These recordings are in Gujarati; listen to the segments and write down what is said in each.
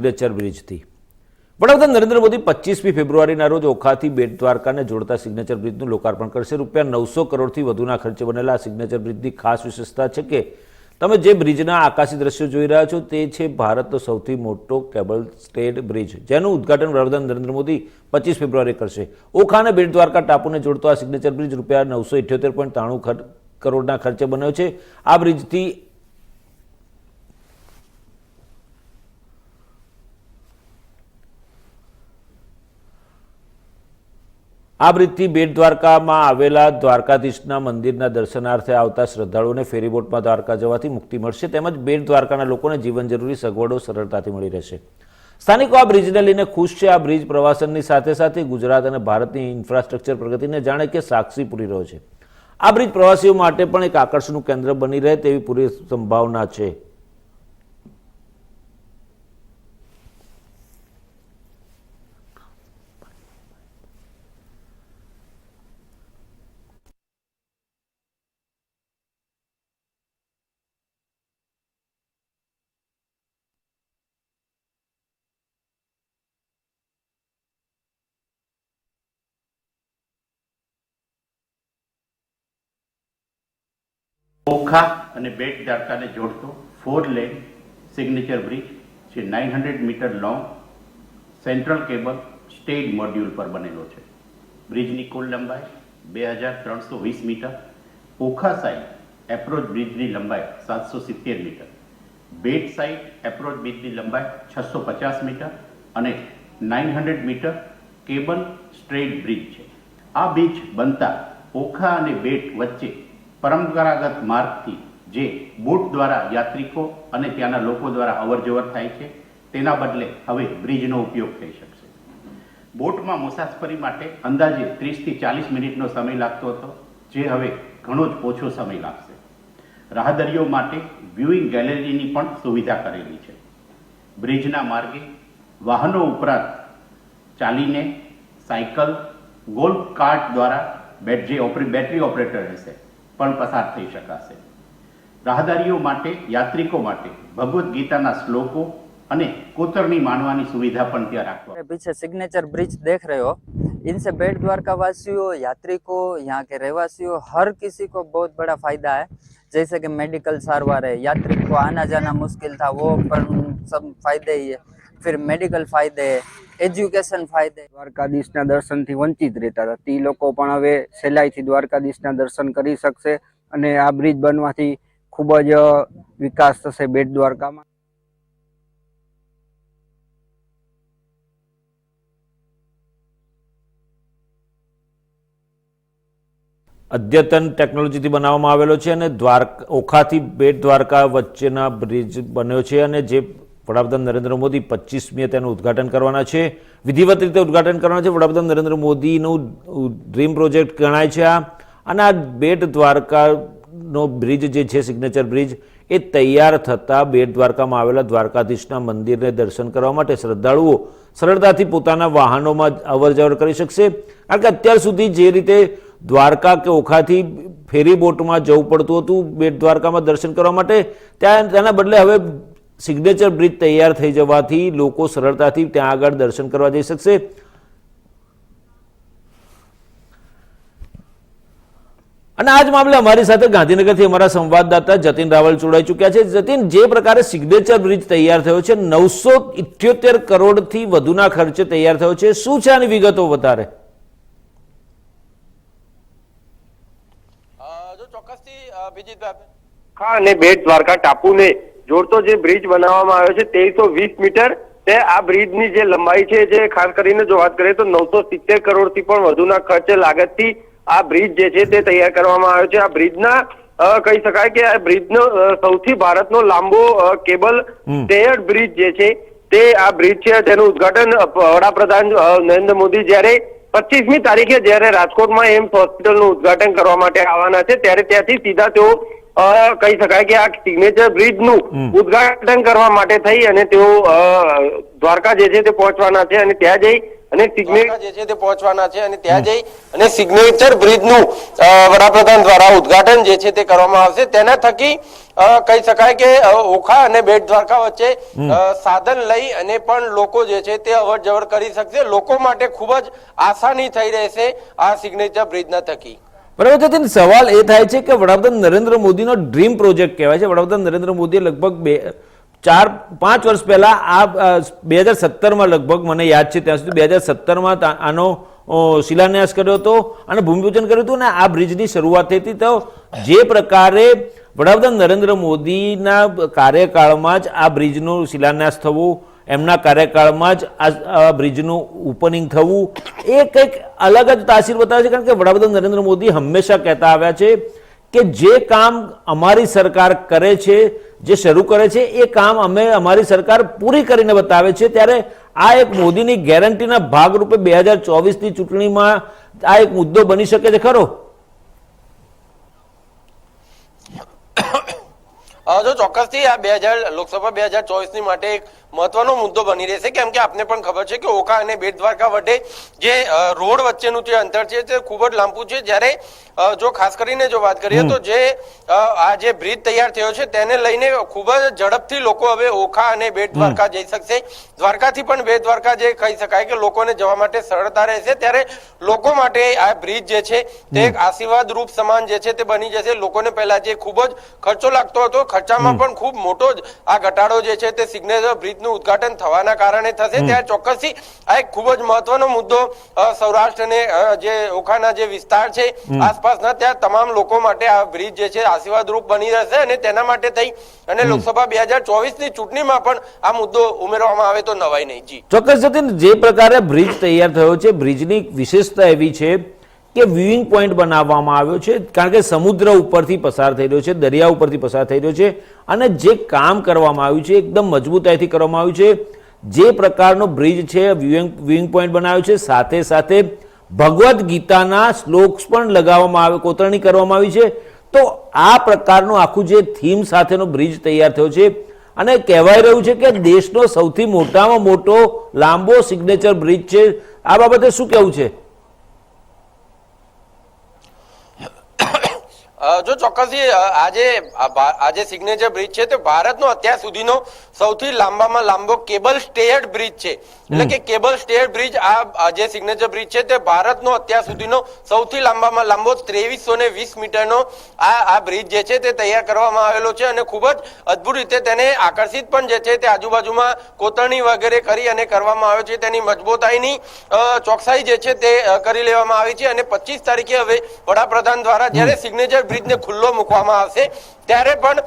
સિગ્નેચર બ્રિજથી વડાપ્રધાન નરેન્દ્ર મોદી પચીસમી ફેબ્રુઆરીના રોજ ઓખાથી બેટ દ્વારકાને જોડતા સિગ્નેચર બ્રિજનું લોકાર્પણ કરશે. રૂપિયા નવસો કરોડથી વધુના ખર્ચે બનેલા આ સિગ્નેચર બ્રિજની ખાસ વિશેષતા છે કે તમે જે બ્રિજના આકાશી દ્રશ્યો જોઈ રહ્યા છો તે છે ભારતનો સૌથી મોટો કેબલ સ્ટેડ બ્રિજ, જેનું ઉદ્ઘાટન વડાપ્રધાન નરેન્દ્ર મોદી પચીસ ફેબ્રુઆરી કરશે. ઓખા અને બેટ દ્વારકા ટાપુને જોડતો આ સિગ્નેચર બ્રિજ રૂપિયા નવસો ઇઠ્યોતેર પોઈન્ટ ત્રાણું કરોડના ખર્ચે બન્યો છે. આ બ્રિજથી આ બ્રિજથી બેટ દ્વારકામાં આવેલા દ્વારકાધીશના મંદિરના દર્શનાર્થે આવતા શ્રદ્ધાળુઓને ફેરીબોટમાં દ્વારકા જવાથી મુક્તિ મળશે તેમજ બેટ દ્વારકાના લોકોને જીવન જરૂરી સગવડો સરળતાથી મળી રહેશે. સ્થાનિકો આ બ્રિજને લઈને ખુશ છે. આ બ્રિજ પ્રવાસનની સાથે સાથે ગુજરાત અને ભારતની ઇન્ફ્રાસ્ટ્રક્ચર પ્રગતિને જાણે કે સાક્ષી પૂરી રહ્યો છે. આ બ્રિજ પ્રવાસીઓ માટે પણ એક આકર્ષણનું કેન્દ્ર બની રહે તેવી પૂરી સંભાવના છે. ઓખા અને બેટ દ્વારકાને જોડતો ફોર લેન સિગ્નેચર બ્રિજ જે nine hundred metre long central cable stage module પર બનેલો છે. બ્રિજની કુલ લંબાઈ બે હજાર ત્રણસો વીસ મીટર. ઓખા સાઈડ એપ્રોચ બ્રિજની લંબાઈ સાતસો સિત્તેર મીટર. બેટ સાઈડ એપ્રોચ બ્રિજની લંબાઈ છસો પચાસ મીટર અને nine hundred metre cable straight bridge છે. આ બ્રિજ બનતા ઓખા અને બેટ વચ્ચે પરંપરાગત માર્ગથી જે બોટ દ્વારા યાત્રિકો અને ત્યાંના લોકો દ્વારા અવરજવર થાય છે, તેના બદલે હવે બ્રિજનો ઉપયોગ થઈ શકશે. બોટમાં મુસાફરી માટે અંદાજે ત્રીસથી ચાલીસ મિનિટનો સમય લાગતો હતો, જે હવે ઘણો જ ઓછો સમય લાગશે. રાહદરીઓ માટે વ્યુઇંગ ગેલેરીની પણ સુવિધા કરેલી છે. બ્રિજના માર્ગે વાહનો ઉપરાંત ચાલીને સાયકલ, ગોલ્ફ કાર્ટ દ્વારા બેટરી ઓપરે- બેટરી ઓપરેટર રહેશે. પણ પસાર થઈ શકાશે રાહદારીઓ માટે યાત્રિકો માટે ભગવદ્ ગીતાના શ્લોકો અને કોતરણી માણવાની સુવિધા પણ ત્યાં રાખવા मेरे पीछे सिग्नेचर ब्रिज देख रहे हो इनसे बेट द्वारका वासियों यात्रिकों यहाँ के रहवासियों हर किसी को बहुत बड़ा फायदा है जैसे कि मेडिकल सारवार है यात्री को आना जाना मुश्किल था वो पर सब फायदे ही है ફિર મેડિકલ ફાયદે એજ્યુકેશન ફાયદે દ્વારકાધીશના દર્શનથી વંચિત રહેતા હતા. તે લોકો પણ હવે સહેલાઈથી દ્વારકાધીશના દર્શન કરી શકશે અને આ બ્રિજ બનવાથી ખૂબ જ વિકાસ થશે બેટ દ્વારકામાં. અદ્યતન ટેકનોલોજીથી બનાવવામાં આવેલો છે અને દ્વારકા ઓખાથી બેટ દ્વારકા વચ્ચેના બ્રિજ બન્યો છે અને જે વડાપ્રધાન નરેન્દ્ર મોદી પચીસમીએ તેનું ઉદ્ઘાટન કરવાના છે. વિધિવત રીતે ઉદ્ઘાટન કરવાના છે. વડાપ્રધાન નરેન્દ્ર મોદીનું ડ્રીમ પ્રોજેક્ટ ગણાય છે આ. અને આ બેટ દ્વારકાનો બ્રિજ જે છે, સિગ્નેચર બ્રિજ, એ તૈયાર થતાં બેટ દ્વારકામાં આવેલા દ્વારકાધીશના મંદિરને દર્શન કરવા માટે શ્રદ્ધાળુઓ સરળતાથી પોતાના વાહનોમાં અવર જવર કરી શકશે. કારણ કે અત્યાર સુધી જે રીતે દ્વારકા કે ઓખાથી ફેરી બોટમાં જવું પડતું હતું બેટ દ્વારકામાં દર્શન કરવા માટે, ત્યાં, તેના બદલે હવે સિગ્નેચર બ્રિજ તૈયાર થઈ જવાથી લોકો સરળતાથી ત્યાં આગળ દર્શન કરવા જઈ શકશે. અને આજ મામલે અમારી સાથે ગાંધીનગરથી અમારા સંવાદદાતા જતીન રાવલ જોડાઈ ચૂક્યા છે. જતીન જે પ્રકારે સિગ્નેચર બ્રિજ તૈયાર થયો છે નવસો ઇઠ્યોતેર કરોડથી વધુના ખર્ચે તૈયાર થયો છે. શું છે આની વિગતો વધારે? ચોક્કસથી હા અને બેટ દ્વારકા ટાપુને જોડતો જે બ્રિજ બનાવવામાં આવ્યો છે તેરસો વીસ મીટર તે આ બ્રિજની જે લંબાઈ છે જે ખાસ કરીને જો વાત કરીએ તો નવસો સિત્તેર કરોડથી પણ વધુના ખર્ચે લાગતથી આ બ્રિજ જે છે તે તૈયાર કરવામાં આવ્યો છે આ બ્રિજના કહી શકાય કે આ બ્રિજનો સૌથી ભારતનો લાંબો કેબલ હમ. બ્રિજ જે છે તે આ બ્રિજ છે તેનું ઉદ્ઘાટન વડાપ્રધાન નરેન્દ્ર મોદી જ્યારે પચીસમી તારીખે જ્યારે રાજકોટમાં એમ્સ હોસ્પિટલનું ઉદઘાટન કરવા માટે આવવાના છે ત્યારે ત્યાંથી સીધા તેઓ કહી શકાય કે આ સિગ્નેચર બ્રિજનું ઉદઘાટન ઉદ્ઘાટન કરવા માટે થઈ અને તેઓ દ્વારકા જે છે તે પહોંચવાના છે અને ત્યાં જઈ અને સિગ્નેચર જે છે તે પહોંચવાના છે અને ત્યાં જઈ અને સિગ્નેચર બ્રિજનું વડાપ્રધાન દ્વારા ઉદ્ઘાટન જે છે તે કરવામાં આવશે. તેના થકી અ, કહી શકાય કે ઓખા અને બેટ દ્વારકા વચ્ચે સાધન લઈ અને પણ લોકો જે છે તે અવર જવર કરી શકશે. લોકો માટે ખૂબ જ આસાની થઈ રહેશે આ સિગ્નેચર બ્રિજના થકી. બરાબર જતીન સવાલ એ થાય છે કે વડાપ્રધાન નરેન્દ્ર મોદીનો ડ્રીમ પ્રોજેક્ટ કહેવાય છે. વડાપ્રધાન નરેન્દ્ર મોદીએ લગભગ બે, ચાર, પાંચ વર્ષ પહેલાં આ બે હજાર સત્તરમાં લગભગ, મને યાદ છે, ત્યાં સુધી બે હજાર સત્તરમાં આનો શિલાન્યાસ કર્યો હતો અને ભૂમિપૂજન કર્યું હતું ને આ બ્રિજની શરૂઆત થઈ હતી. તો જે પ્રકારે વડાપ્રધાન નરેન્દ્ર મોદીના કાર્યકાળમાં જ આ બ્રિજનું શિલાન્યાસ થવું એમના કાર્યકાળમાં જ આ બ્રિજનું ઓપનિંગ થવું. એ કંઈક અલગ જ તાસીર બતાવે છે, કારણ કે વડાપ્રધાન નરેન્દ્ર મોદી હંમેશા કહેતા આવ્યા છે કે જે કામ અમારી સરકાર કરે છે, જે શરૂ કરે છે, એ કામ અમે અમારી સરકાર પૂરી કરીને બતાવે છે. ત્યારે આ એક મોદીની ગેરંટીના ભાગરૂપે બે હજાર ચોવીસની ચૂંટણીમાં આ એક મુદ્દો બની શકે છે, ખરો? જો ચોક્કસથી આ બે હજાર, લોકસભા બે હજાર ચોવીસની માટે એક મહત્વનો મુદ્દો બની રહેશે. કેમ કે આપને પણ ખબર છે કે ઓખા અને બેટ દ્વારકા વડે જે રોડ વચ્ચેનું જે અંતર છે તે ખૂબ જ લાંબુ છે. જ્યારે જો ખાસ કરીને જો વાત કરીએ તો જે આ જે બ્રિજ તૈયાર થયો છે તેને લઈને ખૂબ જ ઝડપથી લોકો હવે ઓખા અને બેટ દ્વારકા જઈ શકશે. દ્વારકાથી પણ બેટ દ્વારકા જે કહી શકાય કે લોકોને જવા માટે સરળતા રહેશે. ત્યારે લોકો માટે આ બ્રિજ જે છે તે એક આશીર્વાદ રૂપ સમાન જે છે તે બની જશે. લોકોને પહેલા જે ખૂબ જ ખર્ચો લાગતો હતો ખર્ચામાં પણ ખૂબ મોટો જ આ ઘટાડો જે છે તે સિગ્નેચર બ્રિજનું ઉદ્ઘાટન થવાના કારણે થશે. ત્યારે ચોક્કસથી આ એક ખૂબ જ મહત્વનો મુદ્દો સૌરાષ્ટ્રને જે ઓખાના જે વિસ્તાર છે આસપાસના ત્યાં તમામ લોકો માટે આ બ્રિજ જે છે આશીર્વાદ રૂપ બની રહેશે અને તેના માટે થઈ. અને લોકસભા બે હજાર ચોવીસની ચૂંટણીમાં પણ આ મુદ્દો ઉમેરવામાં આવે તો નવાઈ નહીં. જી. ચોક્કસ જતીન જે પ્રકારે બ્રિજ તૈયાર થયો છે બ્રિજની વિશેષતા એવી છે કે વ્યુઇંગ પોઈન્ટ બનાવવામાં આવ્યો છે, કારણ કે સમુદ્ર ઉપરથી પસાર થઈ રહ્યો છે, દરિયા ઉપરથી પસાર થઈ રહ્યો છે, અને જે કામ કરવામાં આવ્યું છે, એકદમ મજબૂતાઈથી કરવામાં આવ્યું છે. જે પ્રકારનો બ્રિજ છે વ્યુઇંગ વ્યુઇંગ પોઈન્ટ બનાવ્યો છે, સાથે સાથે ભગવદ્ ગીતાના શ્લોક્સ પણ લગાવવામાં આવે કોતરણી કરવામાં આવી છે. તો આ પ્રકારનું આખું જે થીમ સાથેનો બ્રિજ તૈયાર થયો છે, અને કહેવાય રહ્યું છે કે દેશનો સૌથી મોટામાં મોટો લાંબો સિગ્નેચર બ્રિજ છે. આ બાબતે શું કહેવું છે? જો ચોક્કસથી આજે આજે સિગ્નેચર બ્રિજ છે તે ભારતનો અત્યાર સુધીનો સૌથી લાંબામાં લાંબો કેબલ સ્ટેયર્ડ બ્રિજ છે. એટલે કે કેબલ સ્ટેયર્ડ બ્રિજ આ આ જે સિગ્નેચર બ્રિજ છે તે ભારતનો અત્યાર સુધીનો સૌથી લાંબામાં લાંબો ત્રેવીસો ને વીસ મીટરનો આ આ બ્રિજ જે છે તે તૈયાર કરવામાં આવેલો છે અને ખૂબ જ અદ્ભુત રીતે તેને આકર્ષિત પણ જે છે તે આજુબાજુમાં કોતરણી વગેરે કરી અને કરવામાં આવ્યો છે. તેની મજબૂતાઈની ચોકસાઈ જે છે તે કરી લેવામાં આવી છે અને પચીસ તારીખે હવે વડાપ્રધાન દ્વારા જ્યારે સિગ્નેચર બ્રિજને ખુલ્લો મૂકવામાં આવશે. ત્યારે પણ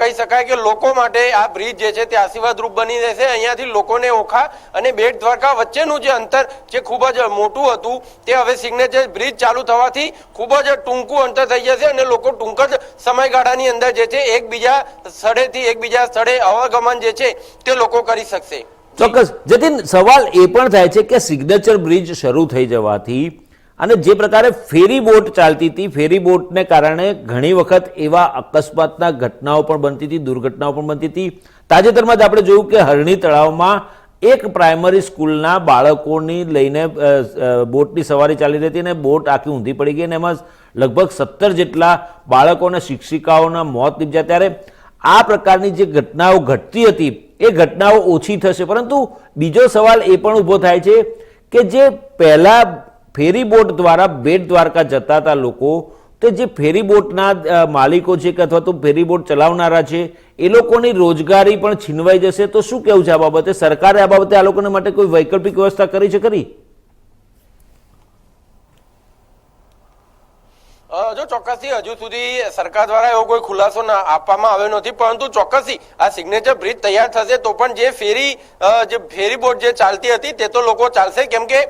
કહી શકાય કે લોકો માટે આ બ્રિજ જે છે તે આશીર્વાદરૂપ બની રહેશે. અહીંયાથી લોકોને ઓખા અને બેટ દ્વારકા વચ્ચેનું જે અંતર, જે ખૂબ જ મોટું હતું, તે હવે સિગ્નેચર બ્રિજ ચાલુ થવાથી ખૂબ જ ટૂંકું અંતર થઈ જશે અને લોકો ટૂંક જ સમયગાળાની અંદર જે છે એકબીજા સ્થળેથી એકબીજા સ્થળે અવગમન જે છે તે લોકો કરી શકશે. ચોક્કસ. જતીન, સવાલ એ પણ થાય છે કે સિગ્નેચર બ્રિજ શરૂ થઈ જવાથી અને જે પ્રકારે ફેરી બોટ ચાલતી હતી, ફેરી બોટને કારણે ઘણી વખત એવા અકસ્માતના ઘટનાઓ પણ બનતી હતી, દુર્ઘટનાઓ પણ બનતી હતી. તાજેતરમાં જ આપણે જોયું કે હરણી તળાવમાં એક પ્રાઇમરી સ્કૂલના બાળકોની લઈને બોટની સવારી ચાલી રહી હતી અને બોટ આખી ઊંધી પડી ગઈ અને એમાં લગભગ સત્તર જેટલા બાળકો શિક્ષિકાઓના મોત નીપજ્યા. ત્યારે આ પ્રકારની જે ઘટનાઓ ઘટતી હતી, એ ઘટનાઓ ઓછી થશે. પરંતુ બીજો સવાલ એ પણ ઊભો થાય છે કે જે પહેલા ફેરી બોટ દ્વારા બેટ દ્વારકા જતા હતા લોકો તો જે ફેરી બોટના માલિકો છે કે અથવા તો ફેરી બોટ ચલાવનારા છે, એ લોકોની રોજગારી પણ છીનવાઈ જશે. તો શું કેવું છે આ બાબતે? સરકારે આ બાબતે આ લોકોને માટે કોઈ વૈકલ્પિક વ્યવસ્થા કરી છે ખરી? જો ચોક્કસથી હજુ સુધી સરકાર દ્વારા એવો કોઈ ખુલાસો ના આપવામાં આવ્યો નથી પરંતુ ચોક્કસથી આ સિગ્નેચર બ્રિજ તૈયાર થશે તો પણ જે ફેરી જે ફેરી બોટ જે ચાલતી હતી તે તો લોકો ચાલશે કેમ કે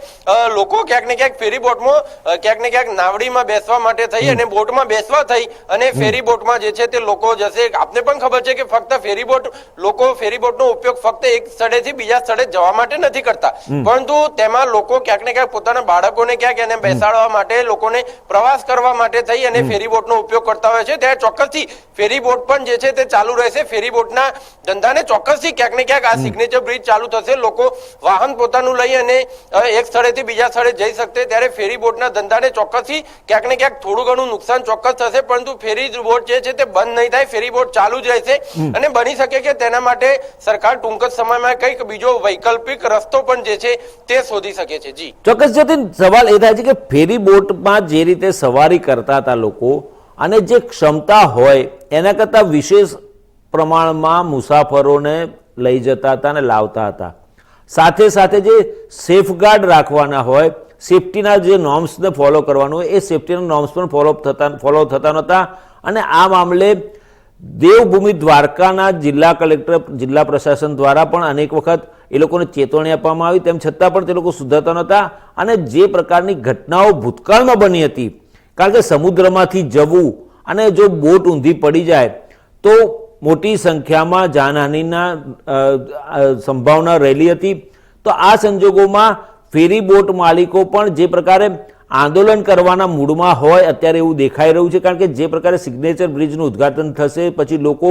લોકો ક્યાંક ને ક્યાંક ફેરી બોટમાં ક્યાંક ને ક્યાંક નાવડીમાં બેસવા માટે થઈ અને બોટમાં બેસવા થઈ અને ફેરી બોટમાં જે છે તે લોકો જશે. આપને પણ ખબર છે કે ફક્ત ફેરી બોટ લોકો ફેરી બોટનો ઉપયોગ ફક્ત એક સ્થળેથી બીજા સ્થળે જવા માટે નથી કરતા. પરંતુ તેમાં લોકો ક્યાંક ને ક્યાંક પોતાના બાળકોને ક્યાંક એને બેસાડવા માટે લોકોને પ્રવાસ કરવા માટે માટે થઈ અને ફેરી બોટનો ઉપયોગ કરતા હોય છે. ત્યારે ચોક્કસથી ફેરી બોટ પણ જે છે તે ચાલુ રહેશે. ફેરી બોટના ધંધાને ચોક્કસથી ક્યાંક ને ક્યાંક આ સિગ્નેચર બ્રિજ ચાલુ થશે. લોકો વાહન પોતાનું લઈ અને એક સ્થળેથી બીજા સ્થળે જઈ શકશે. ત્યારે ફેરી બોટના ધંધાને ચોક્કસથી ક્યાંક ને ક્યાંક થોડું ઘણું નુકસાન ચોક્કસ થશે પરંતુ ફેરી બોટ જે છે તે બંધ નહીં થાય. ફેરી બોટ ચાલુ જ રહેશે અને બની શકે કે તેના માટે સરકાર ટૂંક જ સમયમાં કંઈક બીજો વૈકલ્પિક રસ્તો પણ જે છે તે શોધી શકે છે. જી. ચોક્કસ જતીન સવાલ એ થાય છે કે ફેરી બોટમાં જે રીતે સવારી કરતા હતા લોકો અને જે ક્ષમતા હોય, એના કરતાં વિશેષ પ્રમાણમાં મુસાફરોને લઈ જતા હતા અને લાવતા હતા. સાથે સાથે જે સેફગાર્ડ રાખવાના હોય સેફટીના જે નોર્મ્સને ફોલો કરવાનું હોય, એ સેફટીના નોર્મ્સ પણ ફોલો થતા ફોલો થતા નહોતા અને આ મામલે દેવભૂમિ દ્વારકાના જિલ્લા કલેક્ટર, જિલ્લા પ્રશાસન દ્વારા પણ અનેક વખત એ લોકોને ચેતવણી આપવામાં આવી. તેમ છતાં પણ તે લોકો સુધરતા નહોતા અને જે પ્રકારની ઘટનાઓ ભૂતકાળમાં બની હતી કારણ કે સમુદ્રમાંથી જવું અને જો બોટ ઊંધી પડી જાય, તો મોટી સંખ્યામાં જાનહાનિના સંભાવના રહેલી હતી. તો આ સંજોગોમાં ફેરી બોટ માલિકો પણ જે પ્રકારે આંદોલન કરવાના મૂડમાં હોય, અત્યારે એવું દેખાઈ રહ્યું છે. કારણ કે જે પ્રકારે સિગ્નેચર બ્રિજનું ઉદ્ઘાટન થશે, પછી લોકો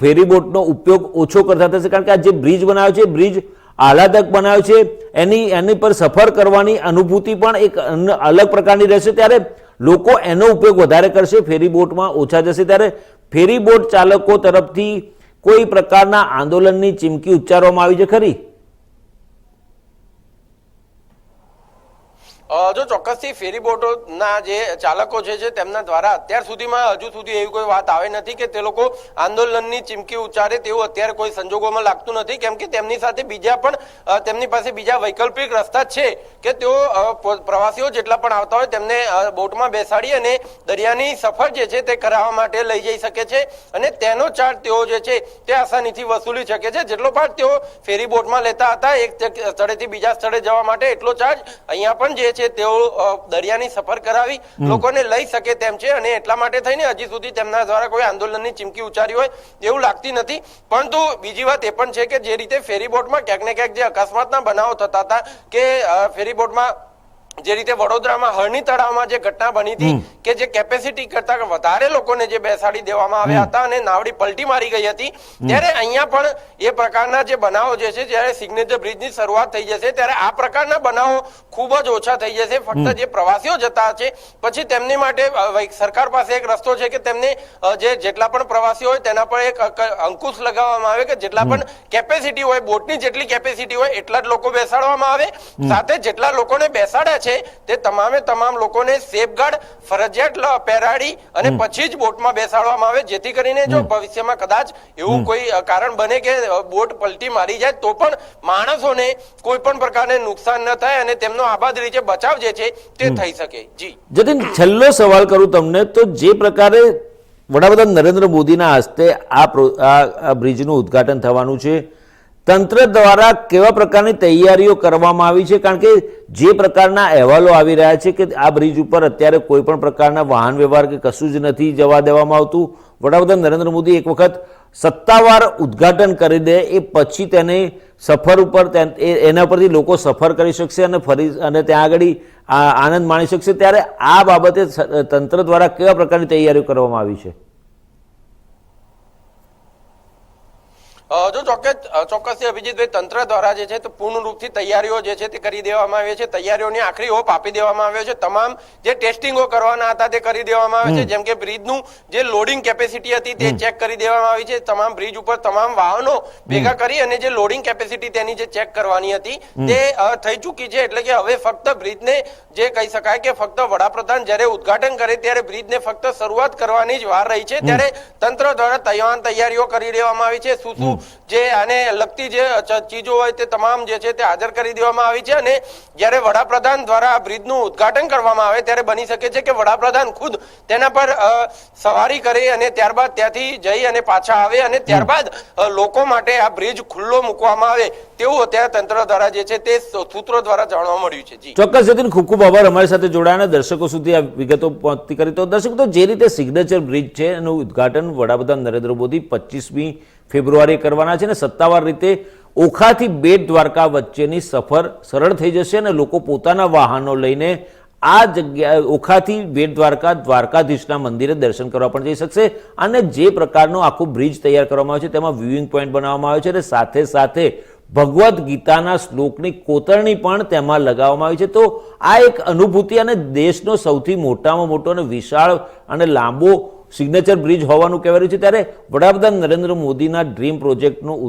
ફેરી બોટનો ઉપયોગ ઓછો કરતા થશે. કારણ કે આ જે બ્રિજ બનાવ્યો છે બ્રિજ આહલાદક બનાવ્યો છે. એની એની પર સફર કરવાની અનુભૂતિ પણ એક અલગ પ્રકારની રહેશે. ત્યારે લોકો એનો ઉપયોગ વધારે કરશે, ફેરી બોટમાં ઓછા જશે. ત્યારે ફેરી બોટ ચાલકો તરફથી કોઈ પ્રકારના આંદોલનની ચીમકી ઉચ્ચારવામાં આવી છે ખરી? જો ચોક્કસથી ફેરી બોટોના જે ચાલકો છે તેમના દ્વારા અત્યાર સુધીમાં હજુ સુધી એવી કોઈ વાત આવે નથી કે તે લોકો આંદોલનની ચીમકી ઉચ્ચારે તેવું અત્યારે કોઈ સંજોગોમાં લાગતું નથી, કેમ કે તેમની સાથે બીજા પણ તેમની પાસે બીજા વૈકલ્પિક રસ્તા છે કે તેઓ પ્રવાસીઓ જેટલા પણ આવતા હોય તેમને બોટમાં બેસાડી અને દરિયાની સફર જે છે તે કરાવવા માટે લઈ જઈ શકે છે અને તેનો ચાર્જ તેઓ જે છે તે આસાનીથી વસૂલી શકે છે. જેટલો ભાગ તેઓ ફેરી બોટમાં લેતા હતા, એક સ્થળેથી બીજા સ્થળે જવા માટે એટલો ચાર્જ અહીંયા પણ જે છે તેઓ દરિયાની સફર કરાવી લોકોને લઈ શકે તેમ છે અને એટલા માટે થઈને હજી સુધી તેમના દ્વારા કોઈ આંદોલનની ચીમકી ઉચ્ચારી હોય એવું લાગતી નથી. પરંતુ બીજી વાત એ પણ છે કે જે રીતે ફેરી બોટમાં ક્યાંક ને ક્યાંક જે અકસ્માતના બનાવો થતા હતા કે ફેરીબોટમાં ફેરી બોટમાં જે રીતે વડોદરામાં હરણી તળાવમાં જે ઘટના બની હતી કે જે કેપેસિટી કરતા વધારે લોકોને જે બેસાડી દેવામાં આવ્યા હતા અને નાવડી પલટી મારી ગઈ હતી ત્યારે અહીંયા પણ એ પ્રકારના જે બનાવો જે છે જ્યારે સિગ્નેચર બ્રિજની શરૂઆત થઈ જશે ત્યારે આ પ્રકારના બનાવો ખૂબ જ ઓછા થઈ જશે. ફક્ત જે પ્રવાસીઓ જતા છે પછી તેમની માટે સરકાર પાસે એક રસ્તો છે કે તેમને જે જેટલા પણ પ્રવાસીઓ હોય તેના પર એક અંકુશ લગાવવામાં આવે કે જેટલા પણ કેપેસિટી હોય બોટની જેટલી કેપેસિટી હોય એટલા જ લોકો બેસાડવામાં આવે. સાથે જેટલા લોકોને બેસાડ્યા છે તે તમામે તમામ લોકોને સેફગાર્ડ ફરજિયાત પહેરાડી અને પછી જ બોટમાં બેસાડવામાં આવે જેથી કરીને જો ભવિષ્યમાં કદાચ એવું કોઈ કારણ બને કે બોટ પલટી મારી જાય તો પણ માણસોને કોઈ પણ પ્રકારને નુકસાન ન થાય અને તેમનો આબાદ રીતે બચાવ જે છે તે થઈ શકે. જી. જતીન છેલ્લો સવાલ કરું તમને તો જે પ્રકારે વડાપ્રધાન નરેન્દ્ર મોદીના હસ્તે આ બ્રિજનું ઉદ્ઘાટન થવાનું છે તંત્ર દ્વારા કેવા પ્રકારની તૈયારીઓ કરવામાં આવી છે? કારણ કે જે પ્રકારના અહેવાલો આવી રહ્યા છે કે આ બ્રિજ ઉપર અત્યારે કોઈ પણ પ્રકારના વાહન વ્યવહાર કે કશું જ નથી જવા દેવામાં આવતું, વડાપ્રધાન નરેન્દ્ર મોદી એક વખત સત્તાવાર ઉદ્ઘાટન કરી દે એ પછી તેને સફર ઉપર એના પરથી લોકો સફર કરી શકશે અને ફરી અને ત્યાં આગળ આનંદ માણી શકશે. ત્યારે આ બાબતે તંત્ર દ્વારા કેવા પ્રકારની તૈયારીઓ કરવામાં આવી છે? જો ચોક્કસ ચોક્કસથી અભિજીતભાઈ તંત્ર દ્વારા જે છે તે પૂર્ણ રૂપથી તૈયારીઓ જે છે તે કરી દેવામાં આવી છે. તૈયારીઓની આખરી હોપ આપી દેવામાં આવ્યો છે. તમામ જે ટેસ્ટિંગો કરવાના હતા તે કરી દેવામાં આવે છે. જેમ કે બ્રિજનું જે લોડિંગ કેપેસિટી હતી તે ચેક કરી દેવામાં આવી છે. તમામ બ્રિજ ઉપર તમામ વાહનો ભેગા કરી અને જે લોડિંગ કેપેસિટી તેની જે ચેક કરવાની હતી તે થઈ ચૂકી છે. એટલે કે હવે ફક્ત બ્રિજને જે કહી શકાય કે ફક્ત વડાપ્રધાન જ્યારે ઉદ્ઘાટન કરે ત્યારે બ્રિજને ફક્ત શરૂઆત કરવાની જ વાર રહી છે. ત્યારે તંત્ર દ્વારા તૈયાર તૈયારીઓ કરી દેવામાં આવી છે. શું શું જે આને લગતી જે ચીજો હોય તે તમામ જે છે તે હાજર કરી દેવામાં આવી છે અને જ્યારે વડાપ્રધાન દ્વારા આ બ્રિજનું ઉદ્ઘાટન કરવામાં આવે ત્યારે બની શકે છે કે વડાપ્રધાન ખુદ તેના પર સવારી કરે અને ત્યારબાદ ત્યાંથી જઈ અને પાછા આવે અને ત્યારબાદ લોકો માટે આ બ્રિજ ખુલ્લો મૂકવામાં આવે તેવું અત્યારે તંત્ર દ્વારા જે છે તે સૂત્રો દ્વારા જાણવા મળ્યું છે. ચોક્કસ જતીન ખૂબ ખૂબ આભાર. અમારી સાથે જોડાયા દર્શકો સુધી આ વિગતો પહોંચતી કરી. તો દર્શકો, તો જે રીતે સિગ્નેચર બ્રિજ છે એનું ઉદ્ઘાટન વડાપ્રધાન નરેન્દ્ર મોદી પચીસમી ફેબ્રુઆરીએ કરવાના છે અને સત્તાવાર રીતે ઓખાથી બેટ દ્વારકા વચ્ચેની સફર સરળ થઈ જશે અને લોકો પોતાના વાહનો લઈને આ જગ્યા ઓખાથી બેટ દ્વારકા દ્વારકાધીશના મંદિરે દર્શન કરવા પણ જઈ શકશે. અને જે પ્રકારનો આખો બ્રિજ તૈયાર કરવામાં આવ્યો છે તેમાં વ્યુઇંગ પોઈન્ટ બનાવવામાં આવ્યો છે અને સાથે સાથે ભગવદ્ ગીતાના શ્લોકની કોતરણી પણ તેમાં લગાવવામાં આવી છે. તો આ એક અનુભૂતિ અને દેશનો સૌથી મોટામાં મોટો અને વિશાળ અને લાંબો સિગ્નેચર બ્રિજ હોવાનું કહેવાયું છે ત્યારે વડાપ્રધાન નરેન્દ્ર મોદીના ડ્રીમ પ્રોજેક્ટનું